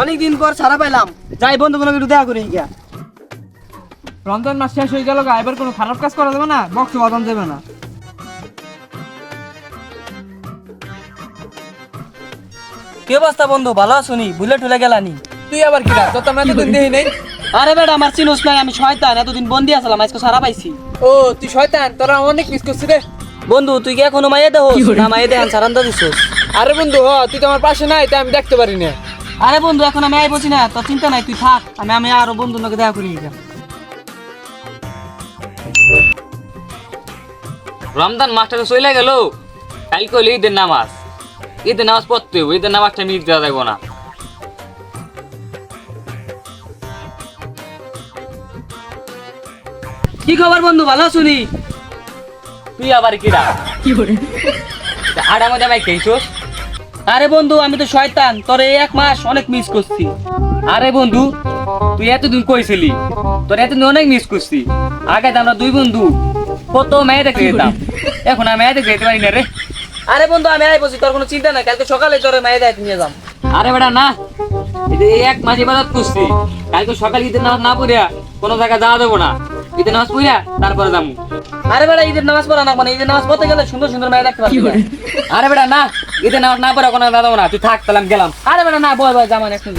অনেকদিন পর ছাড়া পাইলাম। যাই বন্ধু কোনো একটু দেখা করি গিয়া রমজান মাস শেষ হয়ে গেল এবার কোনো খারাপ কাজ করা যাবে না বক্স বাদাম যাবে না। কি অবস্থা বন্ধু? ভালো আছুনি বুলে টুলে গেলানি তুই আবার কি তোর তো আমরা এতদিন দেখি নেই। আরে বেটা আমার চিনোস নাই আমি শয়তান এতদিন বন্দি আসলাম আজকে সারা পাইছি। ও তুই শয়তান তোরা অনেক মিস করছিস রে। বন্ধু তুই কি এখনও মাইয়ে দেহ না মাইয়ে দেহান সারান্দা দিছস। আরে বন্ধু হ তুই তো আমার পাশে নাই তাই আমি দেখতে পারি না। আরে বন্ধু এখন আমি আই বসি না তোর চিন্তা নাই তুই থাক। আমি আমি আরও বন্ধুর লোকে দেখা করি রমজান মাসটা তো চলে গেল। কালকে হলো ঈদের নামাজ। ঈদের নামাজ পড়তে হইব ঈদের নামাজটা মিস দেওয়া যাব না। কি খবর বন্ধু ভালো আছুনি তুই আবার কিরা? আড়া মধ্যে ভাই খেয়েছোস? আরে বন্ধু আমি তো শয়তান। তোর এই এক মাস অনেক মিস করছি। আরে বন্ধু তুই এতদিন কইছিলি তোর এতদিন অনেক মিস করছি। আগে তো আমরা দুই বন্ধু কত মেয়ে দেখে যেতাম। এখন আমি মেয়ে দেখে যেতে পারি না রে। আরে বন্ধু আমি আই বসি তোর কোনো চিন্তা নাই কালকে সকালে তোর মাইয়ে দেখ নিয়ে যাম। আরে বেটা না। এই এক মাস ইবাদত করছি কালকে সকালে ঈদের নামাজ না পড়িয়া কোনো জায়গায় যাওয়া দেবো না। ঈদের নামাজ পড়িয়া তারপরে যাব আরে বেটা ঈদের নামাজ পড়া না মানে ঈদের নামাজ পড়তে গেলে সুন্দর সুন্দর মেয়ে দেখতে পারবি। আরে বেটা না। ঈদের না না পড়া কোনো দাদা না। তুই থাক, তাহলে আমি গেলাম। আরে বেটা, না, বয় বয় জামান এখন